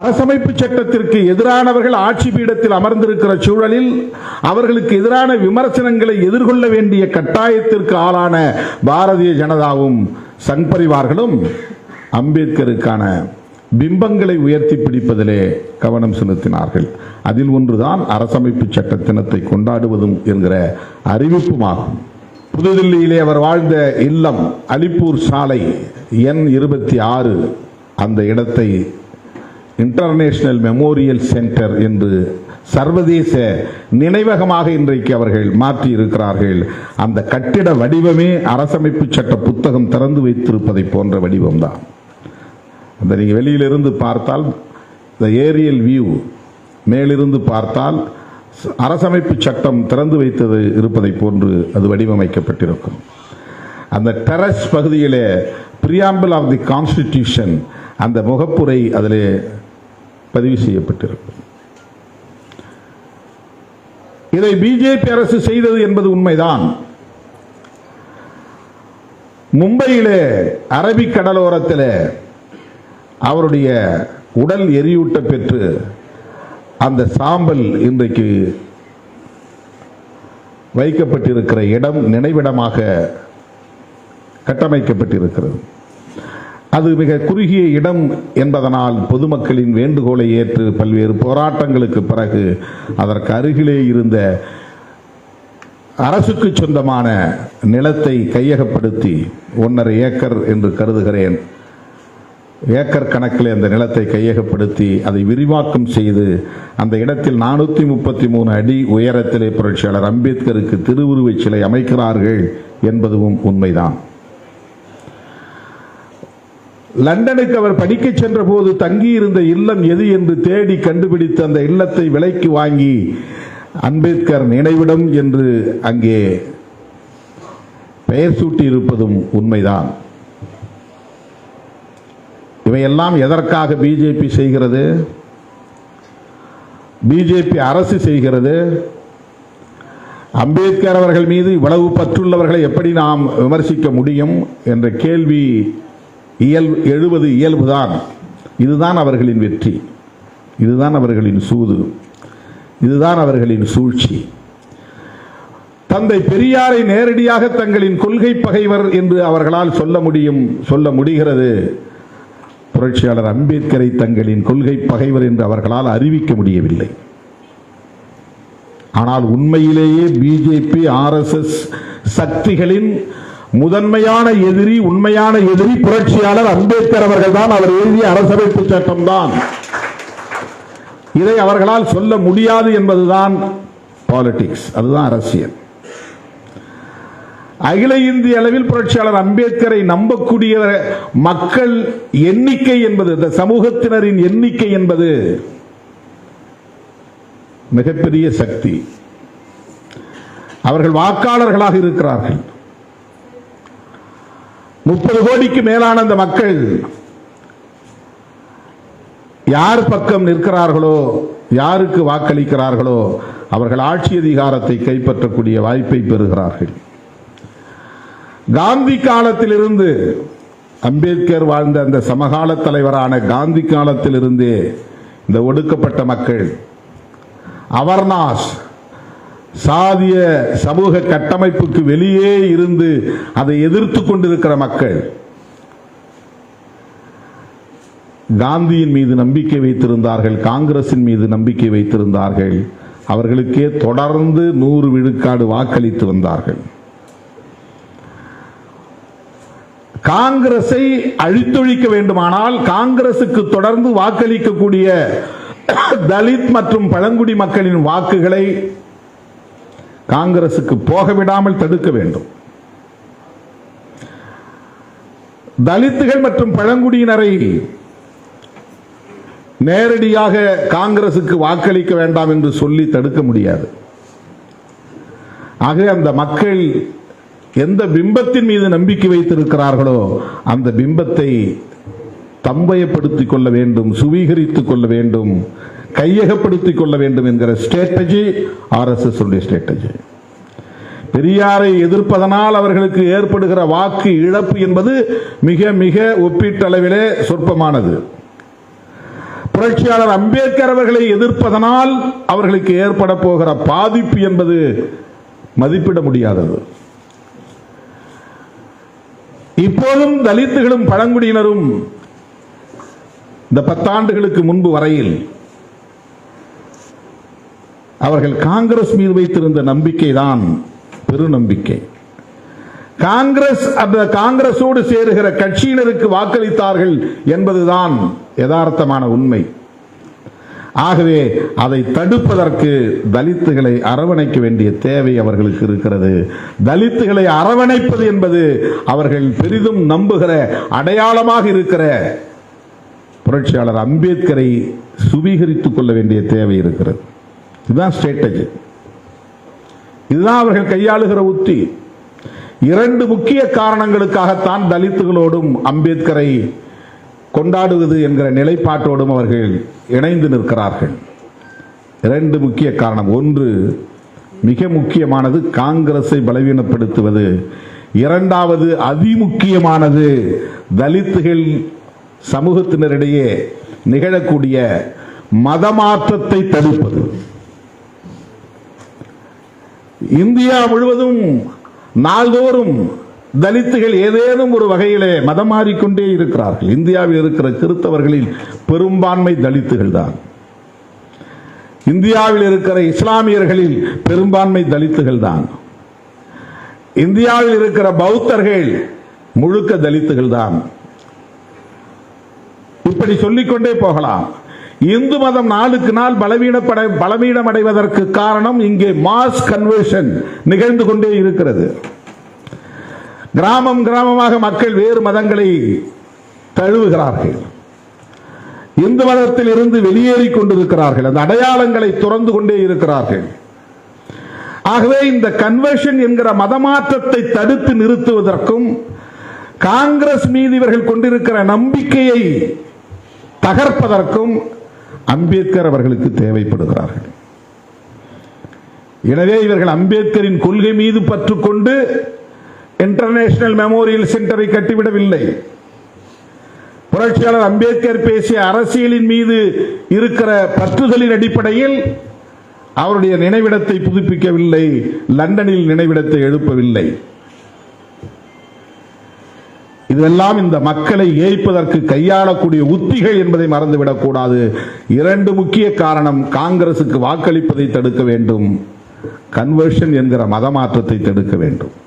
அரசமைப்பு சட்டத்திற்கு எதிரானவர்கள் ஆட்சி பீடத்தில் அமர்ந்திருக்கிற சூழலில் அவர்களுக்கு எதிரான விமர்சனங்களை எதிர்கொள்ள வேண்டிய கட்டாயத்திற்கு ஆளான பாரதிய ஜனதாவும் சங் பரிவார்களும் அம்பேத்கருக்கான பிம்பங்களை உயர்த்தி பிடிப்பதிலே கவனம் செலுத்தினார்கள். அதில் ஒன்றுதான் அரசமைப்பு சட்ட தினத்தை கொண்டாடுவதும் என்கிற அறிவிப்புமாகும். புதுதில்லியிலே அவர் வாழ்ந்த இல்லம் அலிப்பூர் சாலை எண் இருபத்தி ஆறு அந்த இடத்தை இன்டர்நேஷனல் மெமோரியல் சென்டர் என்று சர்வதேச நினைவகமாக இன்றைக்கு அவர்கள் மாற்றி இருக்கிறார்கள் அந்த கட்டிட வடிவமே அரசமைப்பு சட்ட புத்தகம் திறந்து வைத்திருப்பதை போன்ற வடிவம்தான். அந்த நீங்கள் வெளியிலிருந்து பார்த்தால் இந்த ஏரியல் வியூ மேலிருந்து பார்த்தால் அரசமைப்பு சட்டம் திறந்து வைத்தது இருப்பதை போன்று அது வடிவமைக்கப்பட்டிருக்கும். அந்த டெரஸ் பகுதியிலே பிரியாம்பிள் ஆஃப் தி கான்ஸ்டிடியூஷன் அந்த முகப்புரை அதிலே பதிவு செய்யப்பட்டிருக்கும் இதை பிஜேபி அரசு செய்தது என்பது உண்மைதான். மும்பையிலே அரபிக் கடலோரத்தில் அவருடைய உடல் எரியூட்ட பெற்று அந்த சாம்பல் இன்றைக்கு வைக்கப்பட்டிருக்கிற இடம் நினைவிடமாக கட்டமைக்கப்பட்டிருக்கிறது. அது மிக குறுகிய இடம் என்பதனால் பொதுமக்களின் வேண்டுகோளை ஏற்று பல்வேறு போராட்டங்களுக்கு பிறகு அதற்கு அருகிலே இருந்த அரசுக்கு சொந்தமான நிலத்தை கையகப்படுத்தி ஒன்றரை ஏக்கர் என்று கருதுகிறேன். ஏக்கர் கணக்கில் அந்த நிலத்தை கையகப்படுத்தி அதை விரிவாக்கம் செய்து அந்த இடத்தில் நானூற்றி முப்பத்தி மூணு அடி உயரத்திலே புரட்சியாளர் அம்பேத்கருக்கு திருவுருவச் சிலை அமைக்கிறார்கள் என்பதுவும் உண்மைதான். லண்டனுக்கு அவர் படிக்க சென்ற போது தங்கியிருந்த இல்லம் எது என்று தேடி கண்டுபிடித்து அந்த இல்லத்தை விலைக்கு வாங்கி அம்பேத்கர் நினைவிடம் என்று அங்கே பெயர் சூட்டி இருப்பதும் உண்மைதான். இவையெல்லாம் எதற்காக பிஜேபி செய்கிறது? பிஜேபி அரசு செய்கிறது? அம்பேத்கர் அவர்கள் மீது இவ்வளவு பற்றுள்ளவர்களை எப்படி நாம் விமர்சிக்க முடியும்? என்ற கேள்வி இயல் எழுவது இயல்புதான். இதுதான் அவர்களின் வெற்றி. இதுதான் அவர்களின் சூது. இதுதான் அவர்களின் சூழ்ச்சி. தந்தை பெரியாரை நேரடியாக தங்களின் கொள்கை பகைவர் என்று அவர்களால் சொல்ல முடியும் சொல்ல முடிகிறது. புரட்சியாளர் அம்பேத்கரை தங்களின் கொள்கை பகைவர் என்று அவர்களால் அறிவிக்க முடியவில்லை. ஆனால் உண்மையிலேயே பிஜேபி ஆர்எஸ்எஸ் சக்திகளின் முதன்மையான எதிரி உண்மையான எதிரி புரட்சியாளர் அம்பேத்கர் அவர்கள் தான் அவர் எழுதிய அரசமைப்பு சட்டம் தான் இதை அவர்களால் சொல்ல முடியாது என்பதுதான் பாலிடிக்ஸ் அதுதான் அரசியல். அகில இந்திய அளவில் புரட்சியாளர் அம்பேத்கரை நம்பக்கூடிய மக்கள் எண்ணிக்கை என்பது இந்த சமூகத்தினரின் எண்ணிக்கை என்பது மிகப்பெரிய சக்தி. அவர்கள் வாக்காளர்களாக இருக்கிறார்கள். முப்பது கோடிக்கு மேலான அந்த மக்கள் யார் பக்கம் நிற்கிறார்களோ யாருக்கு வாக்களிக்கிறார்களோ அவர்கள் ஆட்சி அதிகாரத்தை கைப்பற்றக்கூடிய வாய்ப்பை பெறுகிறார்கள். காந்தி காலத்திலிருந்து அம்பேத்கர் வாழ்ந்த அந்த சமகால தலைவரான காந்தி காலத்திலிருந்தே இந்த ஒடுக்கப்பட்ட மக்கள் அவர்னாஸ் சாதிய சமூக கட்டமைப்புக்கு வெளியே இருந்து அதை எதிர்த்து கொண்டிருக்கிற மக்கள் காந்தியின் மீது நம்பிக்கை வைத்திருந்தார்கள் காங்கிரசின் மீது நம்பிக்கை வைத்திருந்தார்கள் அவர்களுக்கே தொடர்ந்து நூறு விழுக்காடு வாக்களித்து வந்தார்கள். காங்கிரஸை அழித்தொழிக்க வேண்டுமானால் காங்கிரசுக்கு தொடர்ந்து வாக்களிக்கக்கூடிய தலித் மற்றும் பழங்குடி மக்களின் வாக்குகளை காங்கிரசுக்கு போக விடாமல் தடுக்க வேண்டும். தலித்துகள் மற்றும் பழங்குடியினரை நேரடியாக காங்கிரசுக்கு வாக்களிக்க வேண்டாம் என்று சொல்லி தடுக்க முடியாது. ஆக அந்த மக்கள் எந்த பிம்பத்தின் மீது நம்பிக்கை வைத்திருக்கிறார்களோ அந்த பிம்பத்தை தம்பயப்படுத்திக் கொள்ள வேண்டும் சுவீகரித்துக் கொள்ள வேண்டும் கையகப்படுத்திக் கொள்ள வேண்டும் என்கிற ஸ்ட்ராட்டஜி ஆர்எஸ்எஸ் உடைய ஸ்ட்ராட்டஜி பெரியாரை எதிர்ப்பதனால் அவர்களுக்கு ஏற்படுகிற வாக்கு இழப்பு என்பது மிக மிக ஒப்பீட்டளவிலே சொற்பமானது. புரட்சியாளர் அம்பேத்கர் அவர்களை எதிர்ப்பதனால் அவர்களுக்கு ஏற்பட போகிற பாதிப்பு என்பது மதிப்பிட முடியாதது. இப்போதும் தலித்துகளும் பழங்குடியினரும் இந்த பத்தாண்டுகளுக்கு முன்பு வரையில் அவர்கள் காங்கிரஸ் மீது வைத்திருந்த நம்பிக்கை தான் பெருநம்பிக்கை. காங்கிரஸ் அந்த காங்கிரஸோடு சேருகிற கட்சியினருக்கு வாக்களித்தார்கள் என்பதுதான் யதார்த்தமான உண்மை. ஆகவே அதை தடுப்பதற்கு தலித்துகளை அரவணைக்க வேண்டிய தேவை அவர்களுக்கு இருக்கிறது. தலித்துகளை அரவணைப்பது என்பது அவர்கள் பெரிதும் நம்புகிற அடையாளமாக இருக்கிற புரட்சியாளர் அம்பேத்கரை சுவீகரித்துக் கொள்ள வேண்டிய தேவை இருக்கிறது. இதுதான் ஸ்ட்ராட்டஜி இதுதான் அவர்கள் கையாளுகிற உத்தி இரண்டு முக்கிய காரணங்களுக்காகத்தான் தலித்துகளோடும் அம்பேத்கரை கொண்டாடுவது என்கிற நிலைப்பாட்டோடும் அவர்கள் இணைந்து நிற்கிறார்கள். இரண்டு முக்கிய காரணம். ஒன்று மிக முக்கியமானது காங்கிரஸை பலவீனப்படுத்துவது. இரண்டாவது அதிமுக்கியமானது தலித்துகள் சமூகத்தினரிடையே நிகழக்கூடிய மதமாற்றத்தை தடுப்பது. இந்தியா முழுவதும் நாள்தோறும் தலித்துகள் ஏதேனும் ஒரு வகையிலே மதம் மாறிக்கொண்டே இருக்கிறார்கள். இந்தியாவில் இருக்கிற கிறிஸ்தவர்களில் பெரும்பான்மை தலித்துகள் தான். இந்தியாவில் இருக்கிற இஸ்லாமியர்களில் பெரும்பான்மை தலித்துகள் தான். இந்தியாவில் இருக்கிற பௌத்தர்கள் முழுக்க தலித்துகள் தான். இப்படி சொல்லிக்கொண்டே போகலாம். இந்து மதம் நாளுக்கு நாள் பலவீனப்பட பலவீனமடைவதற்கு காரணம் இங்கே மாஸ் கன்வர்ஷன் நிகழ்ந்து கொண்டே இருக்கிறது. கிராமம் கிராமமாக மக்கள் வேறு மதங்களை தழுவுகிறார்கள். இந்து மதத்தில் இருந்து வெளியேறி கொண்டிருக்கிறார்கள். அந்த அடையாளங்களை துறந்து கொண்டே இருக்கிறார்கள். ஆகவே இந்த கன்வர்ஷன் என்கிற மதமாற்றத்தை தடுத்து நிறுத்துவதற்கும் காங்கிரஸ் மீது இவர்கள் கொண்டிருக்கிற நம்பிக்கையை தகர்ப்பதற்கும் அம்பேத்கர் அவர்களுக்கு தேவைப்படுகிறார்கள். எனவே இவர்கள் அம்பேத்கரின் கொள்கை மீது பற்றுக்கொண்டு இன்டர்நேஷனல் மெமோரியல் சென்டரை கட்டிவிடவில்லை. புரட்சியாளர் அம்பேத்கர் பேசிய அரசியலின் மீது இருக்கிற பற்றுதலின் அடிப்படையில் அவருடைய நினைவிடத்தை புதுப்பிக்கவில்லை லண்டனில் நினைவிடத்தை எழுப்பவில்லை. இதெல்லாம் இந்த மக்களை ஏய்ப்பதற்கு கையாளக்கூடிய உத்திகள் என்பதை மறந்துவிடக் கூடாது. இரண்டு முக்கிய காரணம் காங்கிரசுக்கு வாக்களிப்பதை தடுக்க வேண்டும். கன்வர்ஷன் என்கிற மதமாற்றத்தை தடுக்க வேண்டும்.